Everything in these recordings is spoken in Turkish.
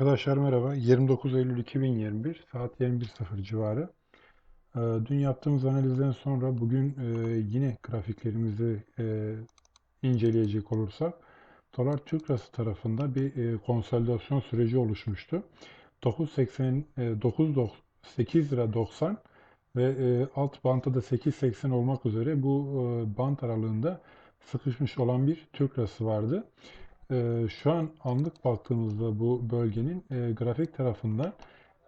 Arkadaşlar merhaba. 29 Eylül 2021 saat 21.00 civarı. Ee, Dün yaptığımız analizden sonra bugün e, yine grafiklerimizi e, inceleyecek olursak dolar Türk lirası tarafında bir e, konsolidasyon süreci oluşmuştu. 9.80 e, 9 8 lira 90 ve alt bantta da 8.80 olmak üzere bu bant aralığında sıkışmış olan bir Türk lirası vardı. Ee, şu an anlık baktığımızda bu bölgenin e, grafik tarafından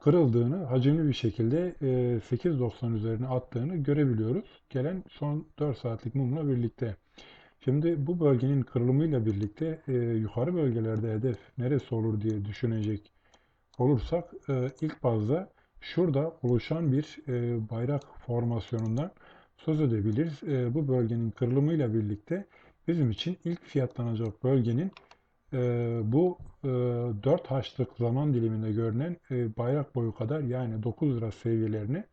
kırıldığını, hacimli bir şekilde e, 8.90 üzerine attığını görebiliyoruz. Gelen son 4 saatlik mumla birlikte. Şimdi bu bölgenin kırılımıyla birlikte e, yukarı bölgelerde hedef neresi olur diye düşünecek olursak e, ilk bazda şurada oluşan bir e, bayrak formasyonundan söz edebiliriz. E, bu bölgenin kırılımıyla birlikte bizim için ilk fiyatlanacak bölgenin e, bu e, 4 haçlık zaman diliminde görünen e, bayrak boyu kadar yani 9 lira seviyelerine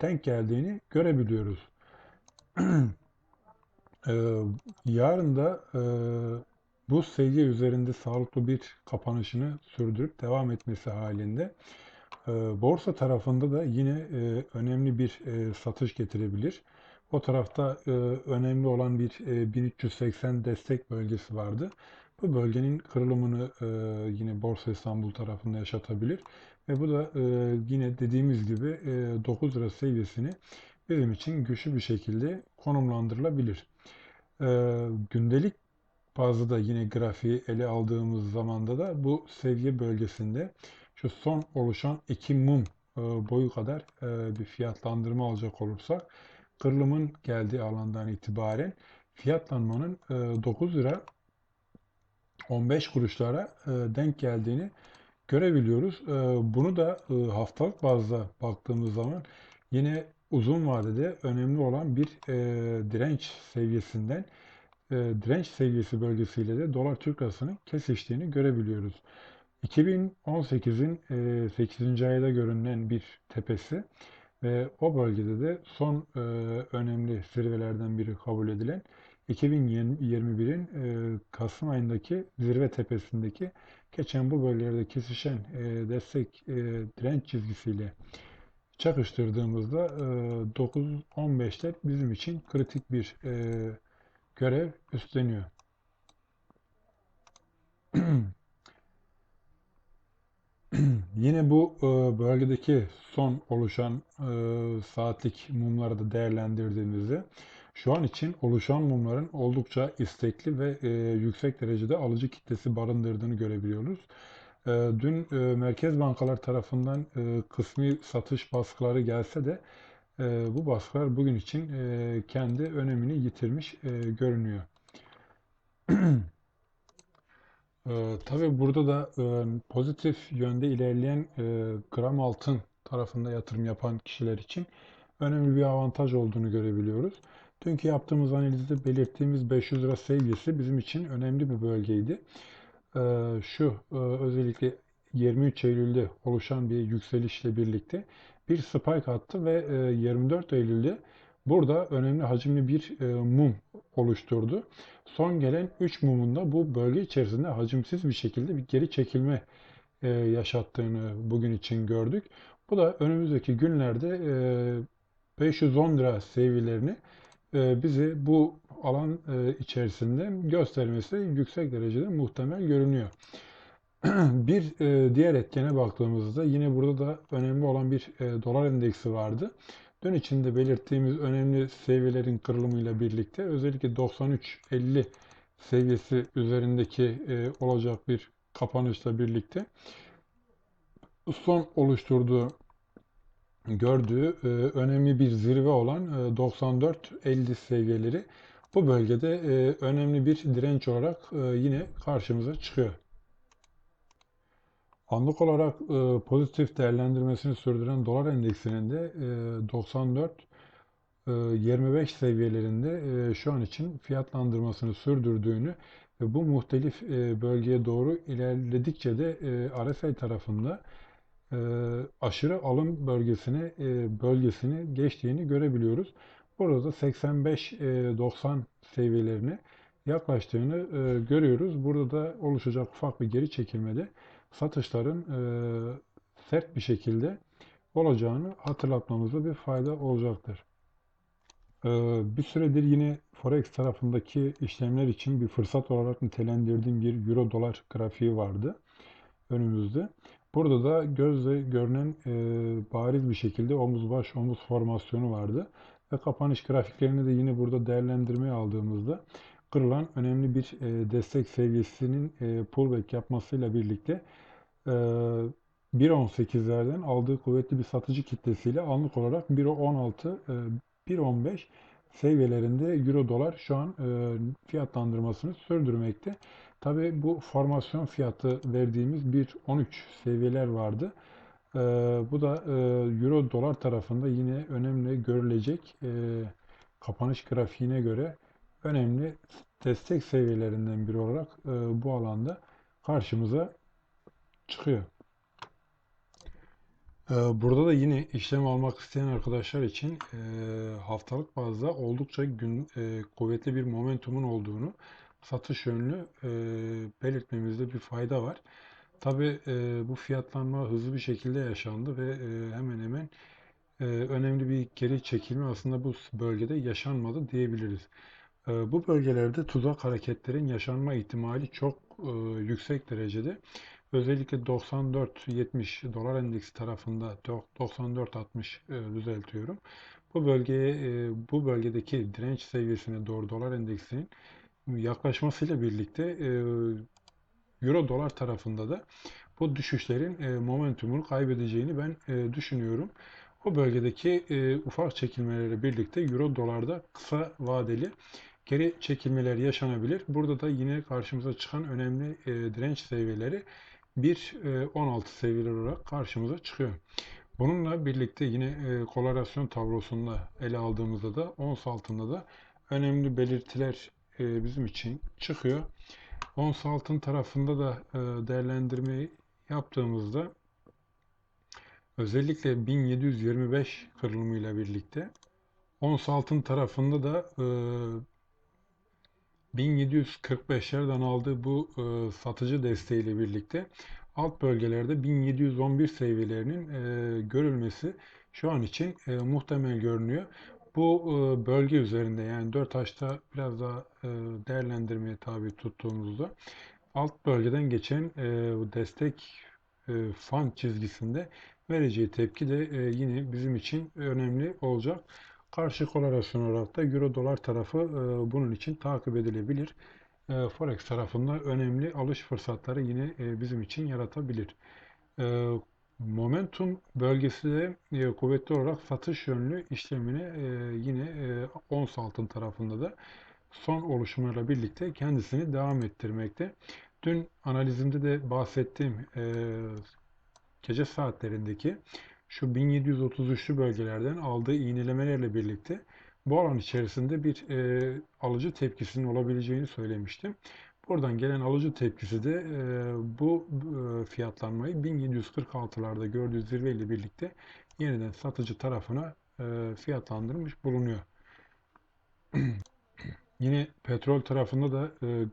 denk geldiğini görebiliyoruz. e, yarın da e, bu seviye üzerinde sağlıklı bir kapanışını sürdürüp devam etmesi halinde e, borsa tarafında da yine e, önemli bir e, satış getirebilir. O tarafta e, önemli olan bir e, 1380 destek bölgesi vardı. Bu bölgenin kırılımını e, yine Borsa İstanbul tarafında yaşatabilir. Ve bu da e, yine dediğimiz gibi e, 9 lira seviyesini bizim için güçlü bir şekilde konumlandırılabilir. E, gündelik bazı da yine grafiği ele aldığımız zamanda da bu seviye bölgesinde şu son oluşan iki mum e, boyu kadar e, bir fiyatlandırma alacak olursak kırılımın geldiği alandan itibaren fiyatlanmanın e, 9 lira 15 kuruşlara e, denk geldiğini görebiliyoruz. E, bunu da e, haftalık bazda baktığımız zaman yine uzun vadede önemli olan bir direnç seviyesinden direnç seviyesi bölgesiyle de dolar Türk lirasının kesiştiğini görebiliyoruz. 2018'in 8. ayda görünen bir tepesi ve o bölgede de son önemli zirvelerden biri kabul edilen 2021'in e, Kasım ayındaki zirve tepesindeki geçen bu bölgelerde kesişen e, destek e, direnç çizgisiyle çakıştırdığımızda e, 9-15'ler bizim için kritik bir e, görev üstleniyor. Yine bu bölgedeki son oluşan saatlik mumları da değerlendirdiğimizde şu an için oluşan mumların oldukça istekli ve e, yüksek derecede alıcı kitlesi barındırdığını görebiliyoruz. E, dün e, merkez bankalar tarafından e, kısmi satış baskıları gelse de e, bu baskılar bugün için e, kendi önemini yitirmiş e, görünüyor. e, tabii burada da e, pozitif yönde ilerleyen e, gram altın tarafında yatırım yapan kişiler için önemli bir avantaj olduğunu görebiliyoruz. Dünkü yaptığımız analizde belirttiğimiz 500 lira seviyesi bizim için önemli bir bölgeydi. Ee, şu e, özellikle 23 Eylül'de oluşan bir yükselişle birlikte bir spike attı ve 24 e, Eylül'de burada önemli hacimli bir e, mum oluşturdu. Son gelen 3 mumun da bu bölge içerisinde hacimsiz bir şekilde bir geri çekilme yaşattığını bugün için gördük. Bu da önümüzdeki günlerde 510 lira seviyelerini bizi bu alan e, içerisinde göstermesi yüksek derecede muhtemel görünüyor. bir e, diğer etkene baktığımızda yine burada da önemli olan bir dolar endeksi vardı. Dün içinde belirttiğimiz önemli seviyelerin kırılımıyla birlikte özellikle 93.50 seviyesi üzerindeki olacak bir kapanışla birlikte son oluşturduğu gördüğü e, önemli bir zirve olan e, 94-50 seviyeleri bu bölgede e, önemli bir direnç olarak e, yine karşımıza çıkıyor. Anlık olarak e, pozitif değerlendirmesini sürdüren dolar endeksinin de e, 94 e, 25 seviyelerinde e, şu an için fiyatlandırmasını sürdürdüğünü ve bu muhtelif e, bölgeye doğru ilerledikçe de e, RSI tarafında e, aşırı alım bölgesine e, bölgesini geçtiğini görebiliyoruz. Burada 85-90 e, seviyelerine yaklaştığını e, görüyoruz. Burada da oluşacak ufak bir geri çekilmede satışların e, sert bir şekilde olacağını hatırlatmamızda bir fayda olacaktır. E, bir süredir yine Forex tarafındaki işlemler için bir fırsat olarak nitelendirdiğim bir Euro dolar grafiği vardı önümüzde. Burada da gözle görünen e, bariz bir şekilde omuz baş omuz formasyonu vardı. Ve kapanış grafiklerini de yine burada değerlendirmeye aldığımızda kırılan önemli bir e, destek seviyesinin e, pullback yapmasıyla birlikte e, 1.18'lerden aldığı kuvvetli bir satıcı kitlesiyle anlık olarak 1.16, e, 1.15 seviyelerinde Euro dolar şu an e, fiyatlandırmasını sürdürmekte. Tabi bu formasyon fiyatı verdiğimiz 1.13 seviyeler vardı. E, bu da e, Euro dolar tarafında yine önemli görülecek e, kapanış grafiğine göre önemli destek seviyelerinden biri olarak e, bu alanda karşımıza çıkıyor. E, burada da yine işlem almak isteyen arkadaşlar için e, haftalık bazda oldukça gün e, kuvvetli bir momentumun olduğunu satış yönlü e, belirtmemizde bir fayda var. Tabi e, bu fiyatlanma hızlı bir şekilde yaşandı ve e, hemen hemen e, önemli bir geri çekilme aslında bu bölgede yaşanmadı diyebiliriz. E, bu bölgelerde tuzak hareketlerin yaşanma ihtimali çok e, yüksek derecede. Özellikle 94-70 dolar endeksi tarafında 94-60 e, düzeltiyorum. Bu bölgeye bu bölgedeki direnç seviyesine doğru dolar endeksinin yaklaşmasıyla birlikte Euro dolar tarafında da bu düşüşlerin momentumunu kaybedeceğini ben düşünüyorum. O bölgedeki ufak çekilmelerle birlikte Euro dolarda kısa vadeli geri çekilmeler yaşanabilir. Burada da yine karşımıza çıkan önemli direnç seviyeleri 1.16 e, seviyeler olarak karşımıza çıkıyor. Bununla birlikte yine korelasyon tablosunda ele aldığımızda da ons altında da önemli belirtiler e, bizim için çıkıyor. Ons altın tarafında da e, değerlendirmeyi yaptığımızda özellikle 1725 kırılımıyla birlikte ons altın tarafında da e, 1745'lerden aldığı bu e, satıcı desteğiyle birlikte alt bölgelerde 1711 seviyelerinin e, görülmesi şu an için e, muhtemel görünüyor. Bu e, bölge üzerinde yani 4 haçta biraz daha e, değerlendirmeye tabi tuttuğumuzda alt bölgeden geçen e, destek fan çizgisinde vereceği tepki de yine bizim için önemli olacak. Karşı korelasyon olarak da Euro dolar tarafı bunun için takip edilebilir. Forex tarafında önemli alış fırsatları yine bizim için yaratabilir. Momentum bölgesi de e, kuvvetli olarak satış yönlü işlemine e, yine e, ons altın tarafında da son oluşumlarla birlikte kendisini devam ettirmekte. Dün analizimde de bahsettiğim gece saatlerindeki şu 1733'lü bölgelerden aldığı iğnelemelerle birlikte bu alan içerisinde bir e, alıcı tepkisinin olabileceğini söylemiştim. Buradan gelen alıcı tepkisi de e, bu e, fiyatlanmayı 1746'larda gördüğü zirve ile birlikte yeniden satıcı tarafına e, fiyatlandırmış bulunuyor. Yine petrol tarafında da e,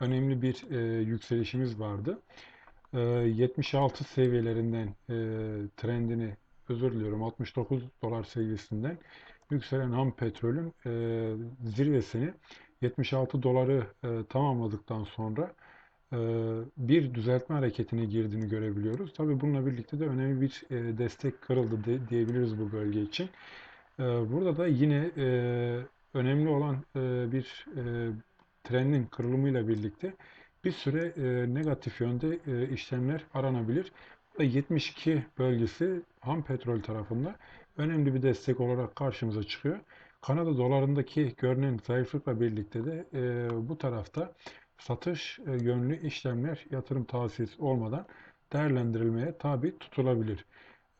önemli bir e, yükselişimiz vardı. 76 ee, seviyelerinden e, trendini özür diliyorum 69 dolar seviyesinden yükselen ham petrolün e, zirvesini 76 doları e, tamamladıktan sonra bir düzeltme hareketine girdiğini görebiliyoruz. Tabi bununla birlikte de önemli bir destek kırıldı diyebiliriz bu bölge için. burada da yine önemli olan bir trendin kırılımıyla birlikte bir süre e, negatif yönde e, işlemler aranabilir. 72 bölgesi ham petrol tarafında önemli bir destek olarak karşımıza çıkıyor. Kanada dolarındaki görünen zayıflıkla birlikte de e, bu tarafta satış e, yönlü işlemler yatırım tavsiyesi olmadan değerlendirilmeye tabi tutulabilir.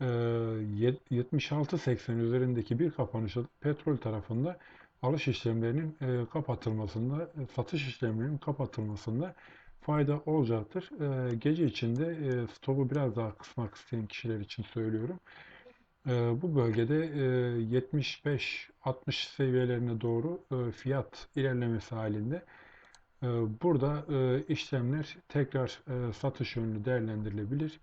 E, 76.80 üzerindeki bir kapanışta petrol tarafında alış işlemlerinin e, kapatılmasında, e, satış işlemlerinin kapatılmasında fayda olacaktır. E, gece içinde e, stopu biraz daha kısmak isteyen kişiler için söylüyorum. E, bu bölgede e, 75-60 seviyelerine doğru e, fiyat ilerlemesi halinde E, burada e, işlemler tekrar e, satış yönlü değerlendirilebilir.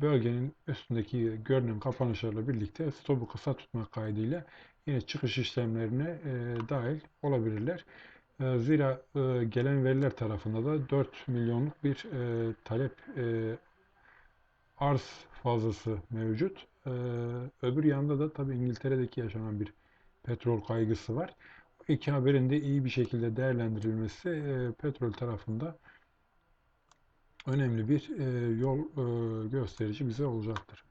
Bölgenin üstündeki görünen kapanışlarla birlikte stopu kısa tutmak kaydıyla yine çıkış işlemlerine e, dahil olabilirler. E, zira e, gelen veriler tarafında da 4 milyonluk bir e, talep e, arz fazlası mevcut. E, öbür yanda da tabii İngiltere'deki yaşanan bir petrol kaygısı var. İki haberin de iyi bir şekilde değerlendirilmesi e, petrol tarafında önemli bir e, yol e, gösterici bize olacaktır.